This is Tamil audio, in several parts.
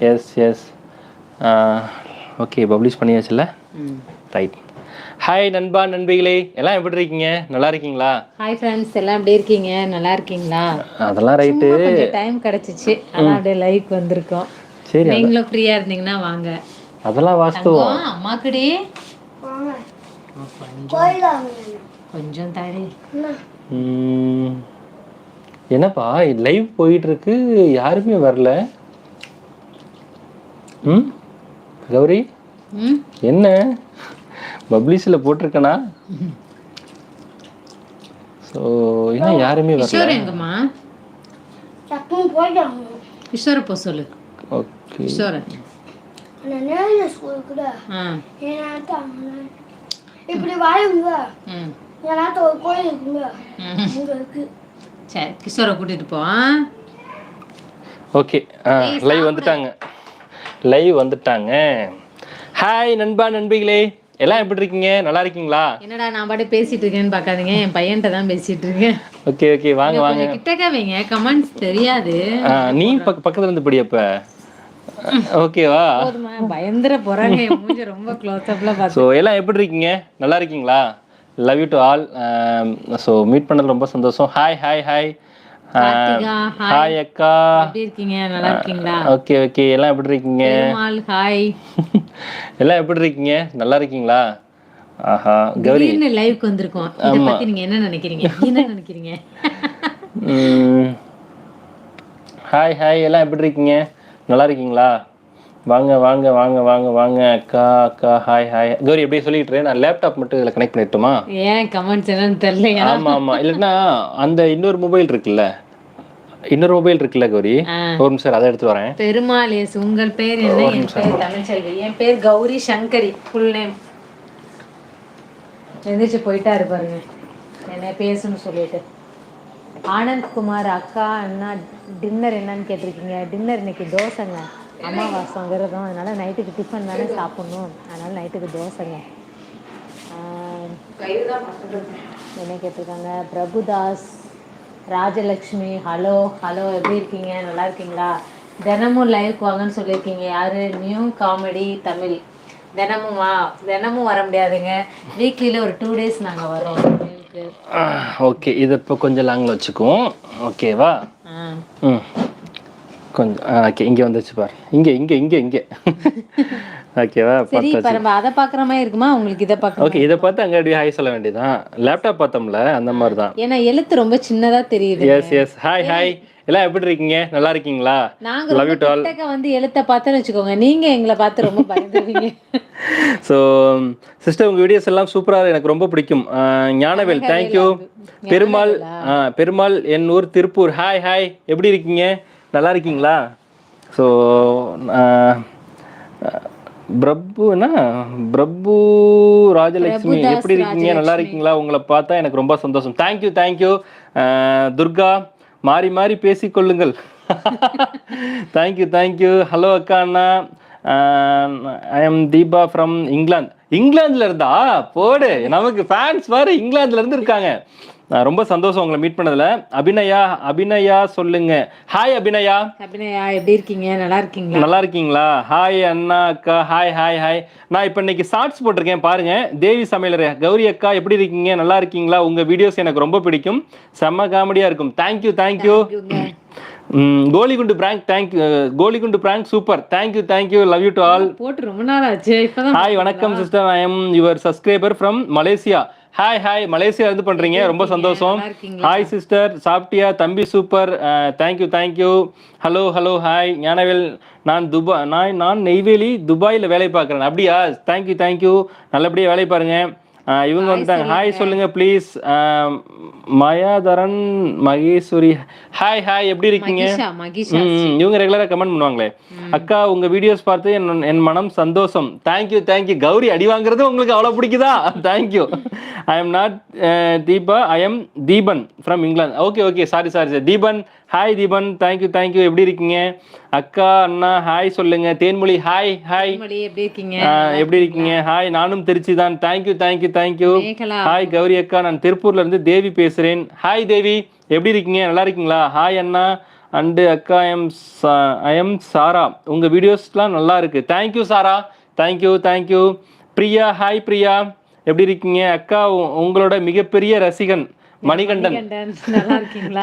எஸ் எஸ் ஓகே பப்ளிஷ் பண்ணியாச்சுல்ல? ரைட் ஹாய் நண்பா நண்பிகளே. எல்லாம் எப்படி இருக்கீங்க? நல்லா இருக்கீங்களா? ஹாய் ஃப்ரெண்ட்ஸ் எல்லாம் எப்படி இருக்கீங்க? நல்லா இருக்கீங்களா? அதெல்லாம் ரைட்டு டைம் கிடைச்சிச்சு. அதான் அப்படியே லைக் வந்திருக்கோம். சரி நீங்களும் ஃப்ரீயா இருந்தீங்கன்னா வாங்க. அதெல்லாம் வாஸ்தவம். அம்மாக்குடி. கொஞ்சம் ம், என்னப்பா லைவ் போயிட்டு இருக்கு. யாருமே வரல. ம்? கௌரி? ம்? என்ன? பப்ளிஷில் போட்டிருக்கனா? ஸோ என்ன யாருமே வரல? எங்கம்மா? கிஷோரை போ சொல்லு. ஓகே. கிஷோரை. இப்படி ஒரு கோயில் இருக்குங்க. இருக்கு. சரி கிஷோரை கூட்டிட்டு போ? ஓகே. லைவ் வந்துட்டாங்க. லைவ் வந்துட்டாங்க. ஹாய் நண்பா நண்பிகளே. எல்லாம் எப்படி இருக்கீங்க? நல்லா இருக்கீங்களா? என்னடா நான் பாட்டு பேசிட்டு இருக்கேன்னு பார்க்காதீங்க. என் பையன்கிட்ட தான் பேசிட்டு இருக்கேன். ஓகே ஓகே வாங்க வாங்க. கிட்டக்க வைங்க கமெண்ட்ஸ் தெரியாது. நீ பக்க பக்கத்துல இருந்து படி அப்ப. ஓகேவா போதுமா பயந்துர போறாங்க. மூஞ்ச ரொம்ப க்ளோஸ் அப்ல பார்த்து ஸோ எல்லாம் எப்படி இருக்கீங்க? நல்லா இருக்கீங்களா? Love you to all so meet பண்ணது ரொம்ப சந்தோஷம். Hi hi hi hi hi அக்கா. எப்படி இருக்கீங்க? நல்லா இருக்கீங்களா? ஓகே ஓகே எல்லாம் எப்படி இருக்கீங்க? ஹாய் எல்லாம் எப்படி இருக்கீங்க? நல்லா இருக்கீங்களா? ஆஹா கௌரி. திடீர்னு லைவ்க்கு வந்திருக்கோம். இத பத்தி நீங்க என்ன நினைக்கிறீங்க? என்ன நினைக்கிறீங்க? ஹாய் ஹாய் எல்லாம் எப்படி இருக்கீங்க? நல்லா இருக்கீங்களா? வாங்க வாங்க வாங்க வாங்க வாங்க. அக்கா அக்கா ஹாய் ஹாய் கௌரி எப்படியே சொல்லிட்டு நான் லேப்டாப் மட்டும் இதில் கனெக்ட் பண்ணிட்டுமா ஏன் கமெண்ட்ஸ் என்னன்னு தெரியலையா? ஆமா ஆமா. இல்லைன்னா அந்த இன்னொரு மொபைல் இருக்குல்ல? இன்னொரு மொபைல் இருக்குல்ல கௌரி. ஒரு நிமிஷம் அதை எடுத்து வரேன். பெருமாள் எஸ் உங்கள் பேர் என்ன? என் பேர் தமிழ்ச்செல்வி. என் பேர் கௌரி சங்கரி. ஃபுல் நேம் எந்திரிச்சு போயிட்டாரு பாருங்க. என்ன பேசணும்னு சொல்லிட்டு. ஆனந்த் குமார் அக்கா அண்ணா டின்னர் என்னன்னு கேட்டிருக்கீங்க. டின்னர் இன்னைக்கு தோசைங்க. அமாவாசை விரதம் அதனால நைட்டுக்கு டிஃபன் தானே சாப்பிடணும். அதனால நைட்டுக்கு தோசைங்க. என்ன கேட்டிருக்காங்க? பிரபுதாஸ் ராஜலக்ஷ்மி ஹலோ ஹலோ எப்படி இருக்கீங்க? நல்லா இருக்கீங்களா? தினமும் லைவ் வாங்கன்னு சொல்லியிருக்கீங்க. யாரு? New comedy Tamil. தினமும் வா. தினமும் வர முடியாதுங்க. வீக்லியில் ஒரு டூ டேஸ் நாங்கள் வரோம். ஓகே இதை இப்போ கொஞ்சம் லாங்கில் வச்சுக்குவோம். ஓகேவா ஆ. ம். கொஞ்சம் ஓகே இங்கே வந்துச்சு பாரு. இங்கே இங்கே இங்கே இங்கே. ஓகேவா சரி இப்போ நம்ம அதை பார்க்குற மாதிரி இருக்குமா? உங்களுக்கு இதை பார்க்க ஓகே இதை பார்த்து அங்கே அப்படியே ஹாய் சொல்ல வேண்டியதான் லேப்டாப் பார்த்தோம்ல அந்த மாதிரி தான். ஏன்னா எழுத்து ரொம்ப சின்னதாக தெரியுது எஸ் எஸ் ஹாய் ஹாய் எல்லாம் எப்படி இருக்கீங்க? நல்லா இருக்கீங்களா? நாங்க to all. கிட்டக்க வந்து எழுத்த பார்த்தோன்னு வச்சுக்கோங்க. நீங்க எங்களை பார்த்து ரொம்ப பயந்துருவீங்க. ஸோ சிஸ்டர் உங்கள் வீடியோஸ் எல்லாம் சூப்பராக எனக்கு ரொம்ப பிடிக்கும். ஞானவேல் தேங்க்யூ பெருமாள் பெருமாள் என் ஊர் திருப்பூர். ஹாய் ஹாய் எப்படி இருக்கீங்க? நல்லா இருக்கீங்களா ஸோ பிரபுனா பிரபு ராஜலட்சுமி எப்படி இருக்கீங்க? நல்லா இருக்கீங்களா உங்களை பார்த்தா எனக்கு ரொம்ப சந்தோஷம். தேங்க்யூ தேங்க்யூ துர்கா மாறி மாறி பேசிக்கொள்ளுங்கள். Thank you thank you hello அக்கா அண்ணா. I am Deepa from England இங்கிலாந்துல இருந்தா? போடு. நமக்கு ஃபேன்ஸ் வேறு இங்கிலாந்துல இருந்து இருக்காங்க. ரொம்ப சந்தோஷம் உங்களை மீட் பண்ணதுல. அபிநயா அபிநயா சொல்லுங்க. ஹாய் அபிநயா. அபிநயா எப்படி இருக்கீங்க? நல்லா இருக்கீங்களா? நல்லா இருக்கீங்களா? ஹாய் அண்ணா அக்கா. ஹாய் ஹாய் ஹாய் நான் இப்போ இன்னைக்கு ஷார்ட்ஸ் போட்டிருக்கேன் பாருங்க. தேவி சமையலர் கௌரி அக்கா எப்படி இருக்கீங்க? நல்லா இருக்கீங்களா? உங்க வீடியோஸ் எனக்கு ரொம்ப பிடிக்கும். செம்ம காமெடியா இருக்கும். Thank you thank you Golikundu prank thank you Golikundu prank super thank you thank you love you to all போட்டு ரொம்ப நாள் ஆச்சு. ஹாய் வணக்கம் sister I am your subscriber from Malaysia hi hi Malaysia இருந்து பண்றீங்க? ரொம்ப சந்தோஷம்? ஹாய் சிஸ்டர் சாப்பிட்டியா? தம்பி super thank you thank you hello hello hi Gnanavel நான் துபாய் நான் நான் நெய்வேலி துபாயில் வேலை பார்க்குறேன். அப்படியா? தேங்க்யூ தேங்க்யூ நல்லபடியாக வேலை பாருங்க. அஹ், இவங்க வந்துட்டாங்க. ஹாய் சொல்லுங்க please Mayatharan Maheswari hi hi எப்படி இருக்கீங்க. இவங்க ரெகுலரா கமெண்ட் பண்ணுவாங்களே. அக்கா உங்க வீடியோஸ் பார்த்து என் என் மனம் சந்தோஷம். தேங்க்யூ தேங்க்யூ கௌரி அடி வாங்குறது உங்களுக்கு அவ்வளவு பிடிக்குதா? Thank you I am not Deepa. I am Deepan from England okay okay sorry sorry sir Deepan. Hi Deepan. Thank you thank you எப்படி இருக்கீங்க? அக்கா அண்ணா ஹாய் சொல்லுங்க. தேன்மொழி ஹாய் ஹாய் எப்படி இருக்கீங்க? எப்படி இருக்கீங்க? ஹாய் நானும் திருச்சி தான் thank you thank you thank you hi Gowri அக்கா. நான் திருப்பூர்ல இருந்து தேவி பேசுறேன். ஹாய் தேவி. எப்படி இருக்கீங்க? நல்லா இருக்கீங்களா? ஹாய் அண்ணா. அண்டு அக்கா எம் ஐ எம் சாரா உங்கள் வீடியோஸ்லாம் நல்லா இருக்கு. Thank you Sara thank you thank you Priya hi Priya. எப்படி இருக்கீங்க? அக்கா உங்களோட மிகப்பெரிய ரசிகன் Manikandan.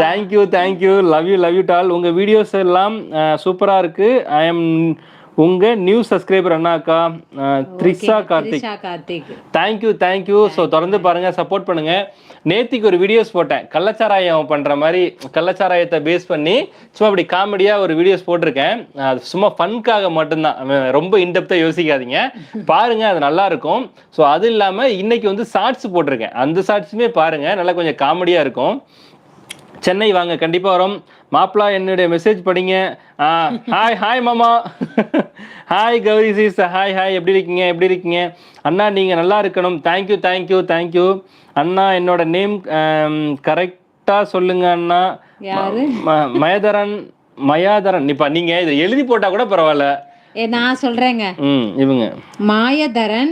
Thank you thank you love you love you doll உங்கள் வீடியோஸ் எல்லாம் சூப்பராக இருக்கு. ஐ எம் உங்கள் new subscriber அண்ணாக்கா Trisha Karthik. Karthik. Thank you thank you so தொடர்ந்து பாருங்க சப்போர்ட் பண்ணுங்க. நேத்திக்கு ஒரு வீடியோஸ் போட்டேன். கள்ளச்சாராயம் பண்ற மாதிரி கள்ளச்சாராயத்தை பேஸ் பண்ணி சும்மா அப்படி காமெடியா ஒரு வீடியோஸ் போட்டிருக்கேன். அது சும்மா ஃபன்காக மட்டும்தான். ரொம்ப இன்டெப்தா யோசிக்காதீங்க. பாருங்க அது நல்லா இருக்கும். ஸோ அது இல்லாம இன்னைக்கு வந்து ஷார்ட்ஸ் போட்டிருக்கேன். அந்த ஷார்ட்ஸுமே பாருங்க நல்லா கொஞ்சம் காமெடியா இருக்கும். சென்னை வாங்க கண்டிப்பா வரோம். மாப்பிளா என்னுடைய மெசேஜ் படிங்க. ஹாய் ஹாய் மாமா. ஹாய் கௌரி சீஸ் ஹாய் ஹாய் எப்படி இருக்கீங்க? எப்படி இருக்கீங்க? அண்ணா நீங்க நல்லா இருக்கணும். தேங்க்யூ தேங்க்யூ தேங்க்யூ அண்ணா என்னோட நேம் கரெக்டா சொல்லுங்க அண்ணா. மயதரன் மயாதரன். இப்ப நீங்க இதை எழுதி போட்டா கூட பரவாயில்ல. நான் சொல்றேங்க. ம் இவங்க. மாயதரன்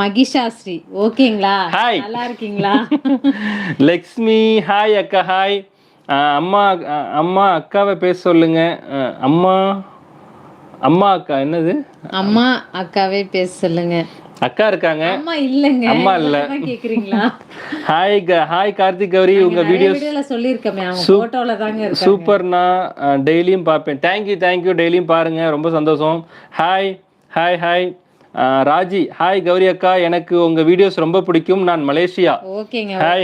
மகிஷாஸ்ரீ. ஓகேங்களா? Hi. நல்லா இருக்கீங்களா? லக்ஷ்மி ஹாய் அக்கா ஹாய் அம்மா அம்மா அக்காவை பேச சொல்லுங்க. அம்மா அம்மா அக்கா என்னது? அம்மா அக்காவே பேச சொல்லுங்க. அக்கா இருக்காங்க. அம்மா இல்லங்க. அம்மா இல்ல. கேக்குறீங்களா? ஹாய் க- ஹாய் கார்த்திக் கௌரி. உங்க வீடியோஸ் வீடியோல சொல்லியிருக்கமே. அவங்க போட்டோல தாங்க இருக்காங்க. சூப்பர்ண்ணா டெய்லியும் பார்ப்பேன். தேங்க்யூ தேங்க்யூ டெய்லியும் பாருங்க. ரொம்ப சந்தோஷம். Hi hi hi Raji hi Gowri அக்கா. எனக்கு உங்க வீடியோஸ் ரொம்ப பிடிக்கும். நான் மலேசியா.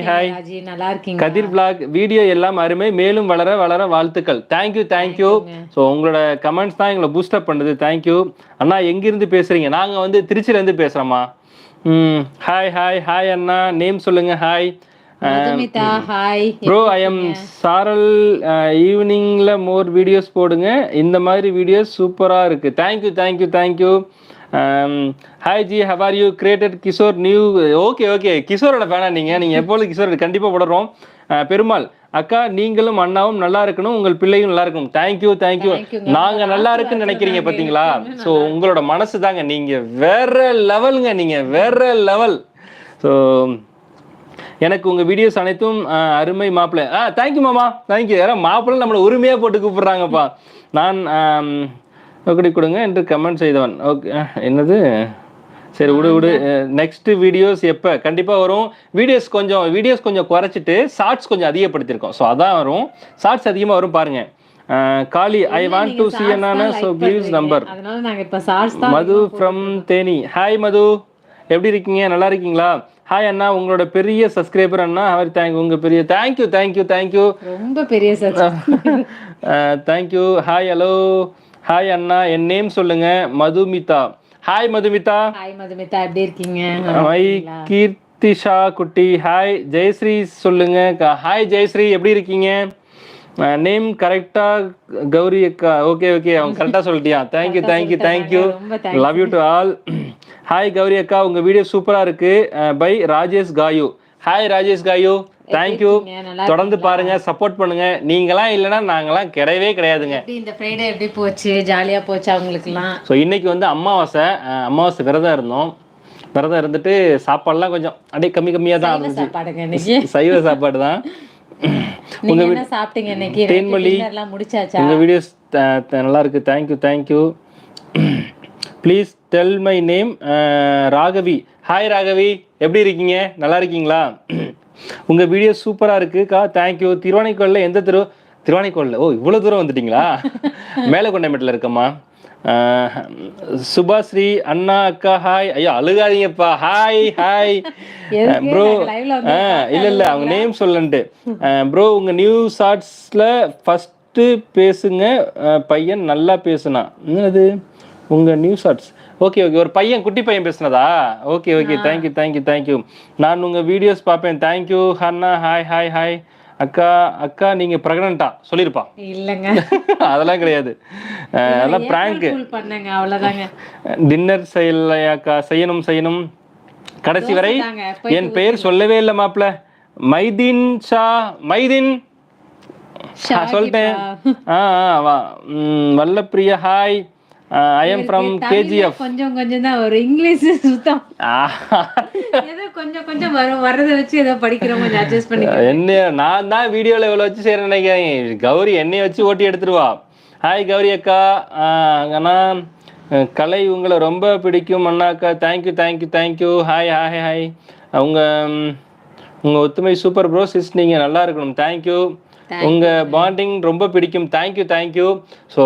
hi. ராஜி. நல்லா இருக்கீங்க கதிர் பிளாக் வீடியோ எல்லாம் அருமை. மேலும் வளர வளர வாழ்த்துக்கள். Thank you thank you so உங்களோட கமெண்ட்ஸ் தான் எங்களை பூஸ்டப் பண்ணுது. தேங்க்யூ அண்ணா எங்கிருந்து பேசுறீங்க? நாங்க வந்து திருச்சியில இருந்து பேசுறோமா ம் ஹாய் ஹாய் ஹாய் அண்ணா. நேம் சொல்லுங்க hi hi bro I am Saral ஈவினிங்ல மோர் வீடியோஸ் போடுங்க. இந்த மாதிரி வீடியோஸ் சூப்பரா இருக்கு. Thank you thank you thank you hi ji how are you created Kishore new okay okay கிஷோரோட ஃபேனா நீங்க. நீங்க எப்பொழுது கிஷோர் கண்டிப்பா போடுறோம். அஹ், பெருமாள் அக்கா நீங்களும் அண்ணாவும் நல்லா இருக்கணும். உங்கள் பிள்ளையும் நல்லா இருக்கணும். தேங்க்யூ தேங்க்யூ Thank-ங்க. நாங்க நல்லா இருக்குன்னு நினைக்கிறீங்க பாத்தீங்களா? ஸோ உங்களோட மனசு தாங்க. நீங்க வேற லெவலுங்க. நீங்க வேற லெவல். ஸோ எனக்கு உங்க வீடியோஸ் அனைத்தும் அருமை மாப்பிள்ளை. ஆ தேங்க்யூ மாமா. தேங்க்யூ யாரும் மாப்பிள்ளை நம்மளை உரிமையா போட்டு கூப்பிடுறாங்கப்பா. நான் ஆம், எப்படி கொடுங்க என்று கமெண்ட் செய்தவன். ஓகே என்னது? சரி விடு விடு. நெக்ஸ்ட் வீடியோஸ் எப்போ? கண்டிப்பாக வரும். வீடியோஸ் கொஞ்சம் வீடியோஸ் கொஞ்சம் குறைச்சிட்டு ஷார்ட்ஸ் கொஞ்சம் அதிகப்படுத்தியிருக்கோம் ஸோ அதான் வரும். ஷார்ட்ஸ் அதிகமாக வரும் பாருங்க. Kali I want to see என்னான so please number Madhu from Theni. Hi Madhu. எப்படி இருக்கீங்க? நல்லா இருக்கீங்களா? ஹாய் அண்ணா உங்களோட பெரிய சப்ஸ்கிரைபர் அண்ணா அவர் தேங்க் உங்க பெரிய தேங்க்யூ தேங்க்யூ தேங்க்யூ ரொம்ப பெரிய thank you hi hello hi அண்ணா. என் நேம் சொல்லுங்க மதுமிதா. ஹாய் மதுமிதா. ஹாய் மதுமிதா. எப்படி இருக்கீங்க? மை கீர்த்திஷா குட்டி. ஹாய் ஜெயஸ்ரீ சொல்லுங்க. ஹாய் ஜெயஸ்ரீ. எப்படி இருக்கீங்க? நேம் கரெக்டா கௌரி அக்கா. ஓகே ஓகே அவங்க கரெக்டா சொல்லிட்டியா? Thank you thank you thank you love you to all hi Gowri அக்கா. உங்க வீடியோ சூப்பரா இருக்கு. Bye Rajesh Gayu. Hi Rajesh Gayu. Thank you தொடர்ந்து பாருங்க சப்போர்ட் பண்ணுங்க. நீங்களாம் இல்லைன்னா நாங்களாம் கிடையவே கிடையாதுங்க. இந்த ஃப்ரைடே எப்படி போச்சு? ஜாலியா போச்சு அவங்களுக்குலாம் ஸோ இன்னைக்கு வந்து அமாவாசை அமாவாசை விரதம் இருந்தோம். விரதம் இருந்துட்டு சாப்பாடுலாம் கொஞ்சம் அப்படியே கம்மி கம்மியாக தான் இருந்துச்சு. சைவ சாப்பாடு தான். என்ன சாப்பிட்டீங்க இன்னைக்கு? தேன்மொழி. முடிச்சாச்சா? உங்கள் வீடியோஸ் நல்லா இருக்கு. Thank you thank you please tell my name Ragavi. Hi Ragavi. எப்படி இருக்கீங்க? நல்லா இருக்கீங்களா? உங்கள் வீடியோ சூப்பராக இருக்குக்கா தேங்க்யூ திருவானைக்கோளில் எந்த தெரு? திருவானைக்கோளில். ஓ இவ்வளோ தூரம் வந்துட்டீங்களா? மேலக்கொண்டைமேட்டில் இருக்கம்மா. அஹ், சுபாஸ்ரீ அண்ணா அக்கா ஹாய் ஐயோ அழுகாதீங்கப்பா. Hi hi? ப்ரோ இல்ல இல்ல அவங்க நேம் சொல்லன்ட்டு. ப்ரோ உங்க நியூ ஷார்ட்ஸ்ல ஃபர்ஸ்ட் பேசுங்க. பையன் நல்லா பேசுனா. என்னது? உங்க நியூ ஷார்ட்ஸ் ஓகே ஓகே ஒரு பையன் குட்டி பையன் பேசுனதா? Okay okay thank you thank you thank you நான் உங்க வீடியோஸ் பார்ப்பேன். Thank you Hannah. Hi hi hi அக்கா அக்கா நீங்க பிரெக்னண்டா சொல்லிருப்பா. இல்லங்க. அதெல்லாம் கிடையாது. அதெல்லாம் பிராங்க் பண்ணங்க. அவ்வளவுதாங்க. டின்னர் செய்யலையாக்கா செய்யணும் செய்யணும். கடைசி வரை என் பெயர் சொல்லவே இல்லை மாப்ள மைதீன் ஷா மைதீன். சொல்லிட்டேன். ஆ ஆ வா. Vallapriya hi I am from KGF கொஞ்சம் கொஞ்சம் தான் வரும். இங்கிலீஷ் சுத்தம். ஏதோ கொஞ்சம் கொஞ்சம் வரும். வர்றதை வச்சு ஏதோ படிக்கிறோம் கொஞ்சம் அட்ஜஸ்ட் பண்ணி என்ன நான் தான் வீடியோவில் இவ்வளோ வச்சு செய்கிறேன் நினைக்கிறேன். கௌரி என்னைய வச்சு ஓட்டி எடுத்துருவா. ஹாய் கௌரி அக்கா. அண்ணா கலை உங்களை ரொம்ப பிடிக்கும் அண்ணாக்கா thank you thank you thank you hi hi hi அவங்க உங்கள் ஒத்துமை சூப்பர் ப்ரோ சிஸ் நீங்கள் நல்லா இருக்கணும். தேங்க்யூ உங்கள் பாண்டிங் ரொம்ப பிடிக்கும். Thank you thank you so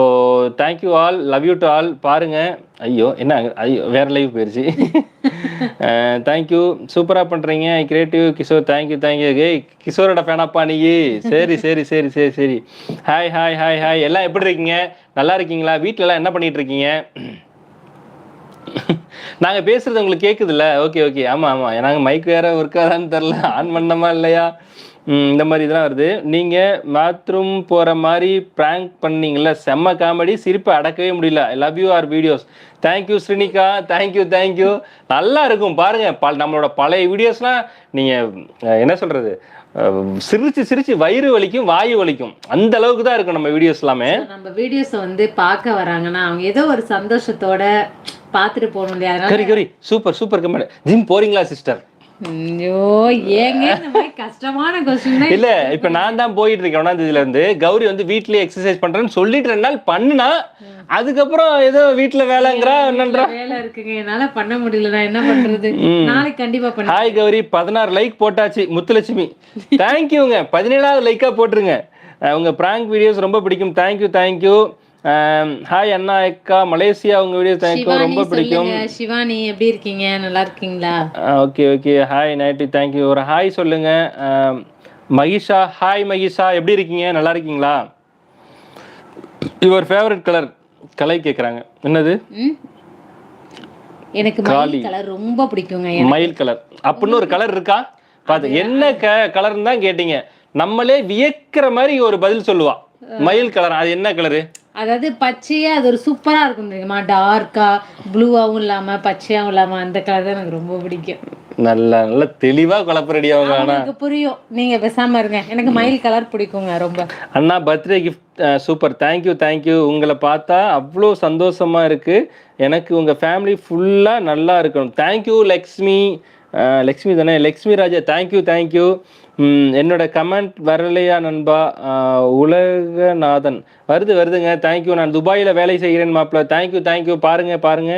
thank you all love you to all பாருங்க. ஐயோ என்ன ஐயோ வேற லைவ் போயிடுச்சு தேங்க்யூ சூப்பராக பண்ணுறீங்க கிரியேட்டிவ் கிஷோர் தேங்க்யூ தேங்க்யூ ஏய் கிஷோரோட ஃபேனாப்பா நீ. சரி சரி சரி சரி சரி. ஹாய் ஹாய் ஹாய் ஹாய் எல்லாம் எப்படி இருக்கீங்க? நல்லா இருக்கீங்களா? வீட்டில எல்லாம் என்ன பண்ணிட்டு இருக்கீங்க? நாங்க பேசுறது உங்களுக்கு கேக்குதுல்ல? ஓகே ஓகே ஆமா ஆமா. நாங்க மைக் வேற ஒர்க்காதான்னு தெரில ஆன் பண்ணமா இல்லையா? இந்த மாதிரி இதெல்லாம் வருது. நீங்க பாத்ரூம் போற மாதிரி ப்ராங்க் பண்ணீங்கல்ல செம்ம காமெடி சிரிப்பை அடக்கவே முடியல. Love you our videos thank you Srinika. Thank you thank you நல்லா இருக்கும் பாருங்க. பல நம்மளோட பழைய வீடியோஸ்லாம் நீங்க அஹ், என்ன சொல்றது? அஹ், சிரிச்சு சிரிச்சு வயிறு வலிக்கும் வாயு வலிக்கும். அந்த அளவுக்கு தான் இருக்கும் நம்ம வீடியோஸ் எல்லாமே. நம்ம வீடியோஸை வந்து பார்க்க வராங்கன்னா அவங்க ஏதோ ஒரு சந்தோஷத்தோட பார்த்துட்டு போகணும் இல்லையா? கரி கரி சூப்பர் சூப்பர் கமெண்ட் ஜிம் போறீங்களா சிஸ்டர்? ஐயோ ஏங்க கஷ்டமான கொஸ்டின் இல்ல இப்ப நான் தான் போயிட்டு இருக்கேன் ஒன்னாம் தேதியில இருந்து கௌரி வந்து வீட்லயே எக்ஸசைஸ் பண்றேன்னு சொல்லிட்டு ரெண்டு நாள் பண்ணுனா அதுக்கப்புறம் ஏதோ வீட்ல வேலைங்கிறா என்னன்றா? வேலை இருக்குங்க என்னால பண்ண முடியல நான் என்ன பண்றது? நாளைக்கு கண்டிப்பா பண்ண ஹாய் கௌரி. பதினாறு லைக் போட்டாச்சு முத்துலட்சுமி. தேங்க்யூங்க பதினேழாவது லைக்கா போட்டுருங்க. உங்க பிராங்க் வீடியோஸ் ரொம்ப பிடிக்கும். தேங்க்யூ தேங்க்யூ ஹாய் அண்ணா அக்கா மலேசியா உங்க வீடியோ தேங்க்யூ ரொம்ப பிடிக்கும். சிவானி எப்படி இருக்கீங்க? நல்லா இருக்கீங்களா? Okay okay hi night thank you ஒரு ஹாய் சொல்லுங்க. Ah, Mahisha hi Mahisha. எப்படி இருக்கீங்க? நல்லா இருக்கீங்களா? யுவர் ஃபேவரட் கலர் கலை கேட்குறாங்க என்னது? எனக்கு மயில் கலர் ரொம்ப பிடிக்குங்க. மயில் கலர் அப்படின்னு ஒரு கலர் இருக்கா? பார்த்து என்ன க கலர்னு தான் கேட்டீங்க. நம்மளே வியக்கிற மாதிரி ஒரு பதில் சொல்லுவா. மயில் கலர் அது என்ன கலரு அதாவது பச்சையா அது ஒரு சூப்பரா இருக்கும் தெரியுமா? டார்க்கா ப்ளூவாவும் இல்லாம பச்சையாவும் இல்லாம அந்த கலர் தான் எனக்கு ரொம்ப பிடிக்கும். நல்ல நல்ல தெளிவா குழப்பறடி அவங்க ஆனா. உங்களுக்கு புரியும். நீங்க பேசாம இருங்க. எனக்கு மயில் கலர் பிடிக்குங்க ரொம்ப. அண்ணா birthday gift super thank you thank you உங்களை பார்த்தா அவ்வளோ சந்தோஷமா இருக்கு. எனக்கு உங்க ஃபேமிலி ஃபுல்லா நல்லா இருக்கணும். தேங்க்யூ லக்ஷ்மி லக்ஷ்மி தானே? Lakshmi Raja thank you thank you என்னோட கமெண்ட் வரலையா நண்பா? உலகநாதன். வருது வருதுங்க. தேங்க்யூ நான் துபாயில் வேலை செய்கிறேன் மாப்பிள்ள. தேங்க்யூ தேங்க்யூ பாருங்க பாருங்க.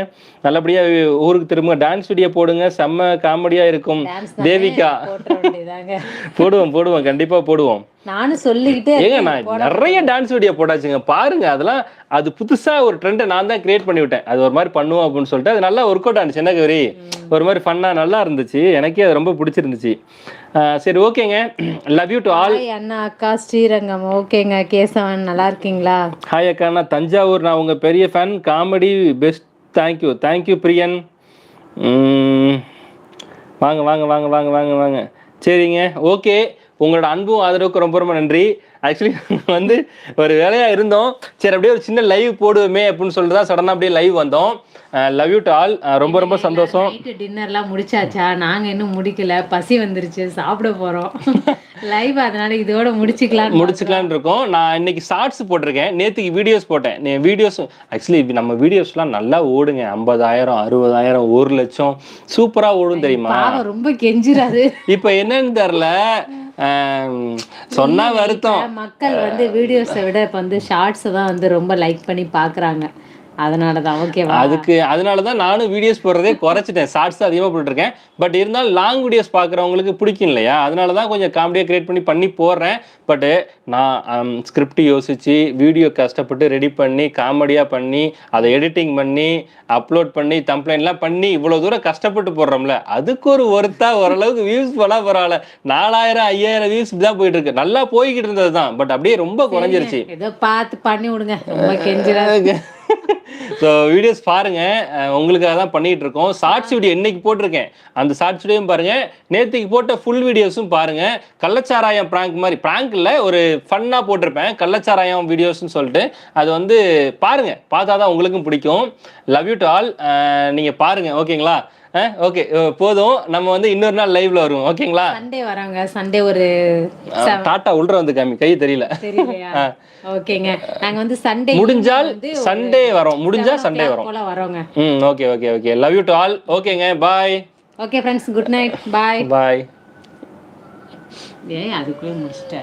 நல்லபடியாக ஊருக்கு திரும்ப டான்ஸ் வீடியோ போடுங்க. செம்ம காமெடியாக இருக்கும். தேவிகா. போடுவோம் போடுவோம். கண்டிப்பாக போடுவோம். நானும் சொல்லிக்கிட்டே ஏங்க. நான் நிறைய டான்ஸ் வீடியோ போட்டாச்சுங்க. பாருங்க அதெல்லாம் அது புதுசா ஒரு ட்ரெண்டை நான் தான் கிரியேட் பண்ணி விட்டேன். அது ஒரு மாதிரி பண்ணுவோம் அப்படின்னு சொல்லிட்டு அது நல்லா ஒர்க் அவுட் ஆனிச்சு. என்ன கௌரி? ஒரு மாதிரி ஃபன்னா நல்லா இருந்துச்சு. எனக்கே அது ரொம்ப பிடிச்சிருந்துச்சு. சரி ஓகேங்க. லவ் யூ டு ஆல் அண்ணா அக்கா ஸ்ரீரங்கம். ஓகேங்க கேசவன் நல்லா இருக்கீங்களா? ஹாய் அக்கா நான் தஞ்சாவூர். நான் உங்கள் பெரிய fan comedy best thank you thank you Priyan. வாங்க வாங்க வாங்க வாங்க வாங்க வாங்க. சரிங்க. ஓகே உங்களோட அன்பும் ஆதரவுக்கு ரொம்ப ரொம்ப நன்றி. ஆக்சுவலி வந்து ஒரு வேலையாக இருந்தோம். சரி அப்படியே ஒரு சின்ன லைவ் போடுவோமே அப்படின்னு சொல்லிட்டு தான் சடனாக அப்படியே லைவ் வந்தோம். லவ் யூ டு ஆல் ரொம்ப ரொம்ப சந்தோஷம். டின்னர்லாம் முடிச்சாச்சா? நாங்க இன்னும் முடிக்கல. பசி வந்துருச்சு. சாப்பிட போறோம். லைவ் அதனால இதோட முடிச்சுக்கலாம் முடிச்சுக்கலான்னு இருக்கோம். நான் இன்னைக்கு ஷார்ட்ஸ் போட்டிருக்கேன். நேற்றுக்கு வீடியோஸ் போட்டேன். வீடியோஸ் ஆக்சுவலி நம்ம வீடியோஸ்லாம் நல்லா ஓடுங்க. ஐம்பதாயிரம் அறுபதாயிரம் ஒரு லட்சம். சூப்பராக ஓடும் தெரியுமா? ரொம்ப கெஞ்சிராது இப்போ என்னன்னு தெரில சொன்னா வருத்தம். மக்கள் வந்து வீடியோஸை விட இப்ப வந்து ஷார்ட்ஸை தான் வந்து ரொம்ப லைக் பண்ணி பாக்குறாங்க. அதனால தான் ஓகேவா அதுக்கு அதனால தான் நானும் வீடியோஸ் போடுறதே குறைச்சிட்டேன். ஷார்ட்ஸ் அதிகமாக போட்டுருக்கேன். பட் இருந்தாலும் லாங் வீடியோஸ் பார்க்குறவங்களுக்கு பிடிக்கும் இல்லையா? அதனால தான் கொஞ்சம் காமெடியாக கிரியேட் பண்ணி பண்ணி போடுறேன். பட்டு நான் ஸ்கிரிப்ட் யோசித்து வீடியோ கஷ்டப்பட்டு ரெடி பண்ணி காமெடியாக பண்ணி அதை எடிட்டிங் பண்ணி அப்லோட் பண்ணி தம்ப்ளைன்லாம் பண்ணி இவ்வளோ தூரம் கஷ்டப்பட்டு போடுறோம்ல அதுக்கு ஒரு ஒருத்தா ஓரளவுக்கு வியூஸ் போனால் பரவாயில்ல. நாலாயிரம் ஐயாயிரம் வியூஸ் தான் போயிட்டு இருக்கு. நல்லா போய்கிட்டு இருந்தது தான் பட் அப்படியே ரொம்ப குறைஞ்சிருச்சு. ஏதோ பார்த்து பண்ணி விடுங்க. ஸோ வீடியோஸ் பாருங்க. உங்களுக்காக தான் பண்ணிட்டு இருக்கோம் ஷார்ட்ஸ் வீடியோ இன்னைக்கு போட்டிருக்கேன். அந்த ஷார்ட்ஸ் வீடியோவும் பாருங்க. நேற்றுக்கு போட்ட ஃபுல் வீடியோஸும் பாருங்க. கள்ளச்சாராயம் பிராங்க் மாதிரி. ப்ராங்க் இல்லை ஒரு ஃபன்னாக போட்டிருப்பேன். கள்ளச்சாராயம் வீடியோஸ்னு சொல்லிட்டு. அது வந்து பாருங்க. பார்த்தா தான் உங்களுக்கும் பிடிக்கும். லவ் யூ டு ஆல் நீங்க பாருங்க. ஓகேங்களா ஓகே போதும். நம்ம வந்து இன்னொரு நாள் லைவ்ல வருவோம் ஓகேங்களா சண்டே வராங்க. சண்டே ஒரு டாட்டா உள்ற வந்து காமி கை தெரியல. ஓகேங்க. நாங்க வந்து சண்டே முடிஞ்சால் சண்டே வரோம். முடிஞ்சா சண்டே வரோம். போல வரோங்க. ம் okay okay okay love you to all ஓகேங்க bye okay friends good night bye bye ஏய் அதுக்குள்ளே முடிச்சிட்ட.